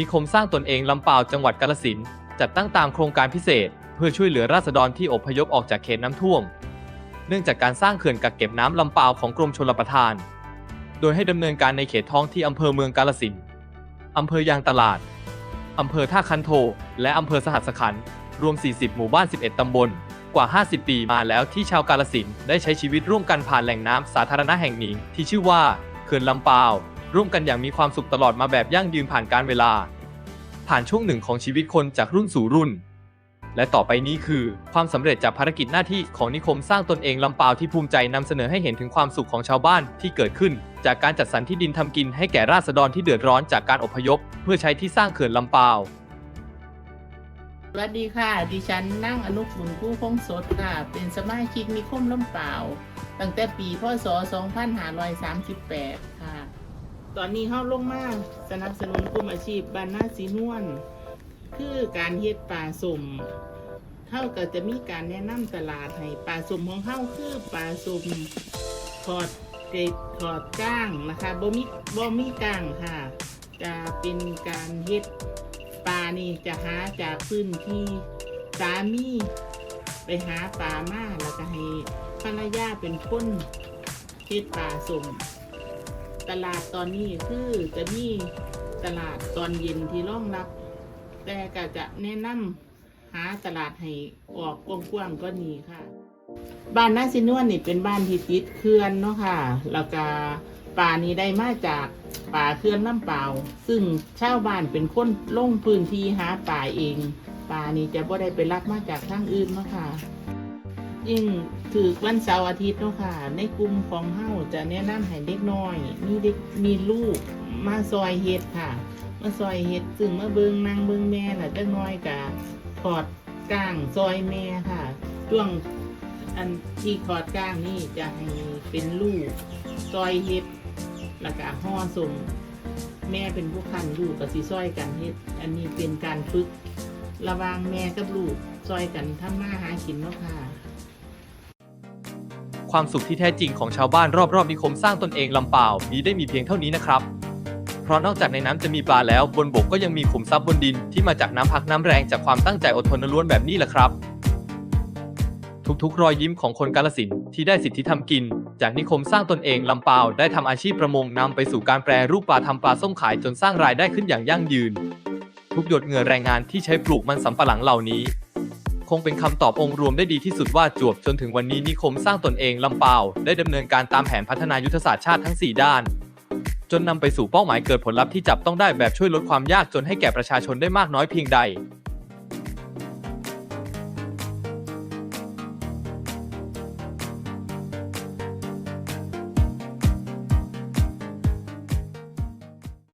นิคมสร้างตนเองลำปาวจังหวัดกาฬสินธุ์จัดตั้งตามโครงการพิเศษ เพื่อช่วยเหลือราษฎรที่อพยพออกจากเขตน้ำท่วม เนื่องจากการสร้างเขื่อนกักเก็บน้ำลำปาวของกรมชลประทาน โดยให้ดำเนินการในเขตท้องที่อำเภอเมืองกาฬสินธุ์อำเภอยางตลาดอำเภอท่าคันโท และอำเภอสหัสขันธ์รวม 40 หมู่บ้าน 11 ตำบล กว่า 50 ปีมาแล้วที่ชาวกาฬสินได้ใช้ชีวิตร่วมกันผ่านแหล่งน้ำสาธารณะแห่งนี้ที่ชื่อว่าเขื่อนลำปาว ร่วมกันอย่างมีความสุขตลอดมาแบบยั่งยืนผ่านการเวลา ผ่านช่วงหนึ่งของชีวิตคนจากรุ่นสู่รุ่น และต่อไปนี้คือความสำเร็จจากภารกิจหน้าที่ของนิคมสร้างตนเองลำปาวที่ภูมิใจนำเสนอให้เห็นถึงความสุขของชาวบ้านที่เกิดขึ้น จากการจัดสรรที่ดินทำกินให้แก่ราษฎรที่เดือดร้อนจากการอพยพ เพื่อใช้ที่สร้างเขื่อนลำปาวสวัสดีค่ะ ดิฉันนั่งอนุขุนผู้คงสดค่ะ เป็นสมาชิกนิคมล้มเปล่า ตั้งแต่ปีพศ 2538 ค่ะ ตอนนี้เฮาลงมาสนับสนุนกลุ่มอาชีพบานนาสีนวลคือการเฮ็ดปลาสุ่มเฮาก็จะมีการแนะนำตลาดให้ปลาสุ่มของเฮาคือปลาสุ่มขอดเกล็ดขอดก้างนะคะบ่มีบ่มีก้างค่ะ จะเป็นการเฮ็ดปลานี่จะหาจากพื้นที่สามีไปหาปลามาแล้วก็ให้ภรรยาเป็นคนเฮ็ดปลาส่ง ตลาดตอนนี้คือจะมีตลาดตอนเย็นที่รองรับ แต่ก็จะแนะนำหาตลาดให้ออกกว้างๆก็นี้ค่ะ บ้านนาซินวนนี่เป็นบ้านที่ติดเขื่อนเนาะค่ะ แล้วก็ป่านี้ได้มาจากป่าเขื่อนน้ำเปล่า ซึ่งชาวบ้านเป็นคนลงพื้นที่หาป่าเอง ป่านี้จะบ่ได้ไปรับมาจากทางอื่นเนาะค่ะ ยิ่งถือวันเสาร์อาทิตย์เนาะค่ะ ในกลุ่มของเฮาจะแนะนำให้เด็กน้อย มีเด็กมีลูกมาซอยเฮ็ดค่ะ มาซอยเฮ็ดซึ่งมาเบิงนางเบิงแม่น่ะจักน้อยกะถอดก้างซอยแม่ค่ะช่วงอันที่ขอดก้างนี่จะให้เป็นลูกซอยเฮ็ดแล้วก็ห่อส่งแม่เป็นผู้คันลูกกับสีซอยกันเฮ็ดอันนี้เป็นการฝึก ระวางแม่กับลูกซอยกันทำมาหากินเนาะค่ะ ความสุขที่แท้จริงของชาวบ้านรอบๆนิคมสร้างตนเองลำปาวมีได้มีเพียงเท่านี้นะครับ เพราะนอกจากในน้ำจะมีปลาแล้วบนบกก็ยังมีขุมทรัพย์บนดินที่มาจากน้ำพักน้ำแรงจากความตั้งใจอดทนล้วนแบบนี้แหละครับทุกๆ รอยยิ้มของคนกาลสินธุ์ที่ได้สิทธิทำกิน จากนิคมสร้างตนเองลำปาวได้ทำอาชีพประมงนำไปสู่การแปรรูปปลาทำปลาส้มขายจนสร้างรายได้ขึ้นอย่างยั่งยืน ทุกหยดเหงื่อแรงงานที่ใช้ปลูกมันสำปะหลังเหล่านี้ คงเป็นคำตอบองค์รวมได้ดีที่สุดว่าจวบจนถึงวันนี้นิคมสร้างตนเองลำปาวได้ดำเนินการตามแผนพัฒนายุทธศาสตร์ชาติทั้ง 4 ด้าน จนนำไปสู่เป้าหมายเกิดผลลัพธ์ที่จับต้องได้แบบช่วยลดความยากจนให้แก่ประชาชนได้มากน้อยเพียงใด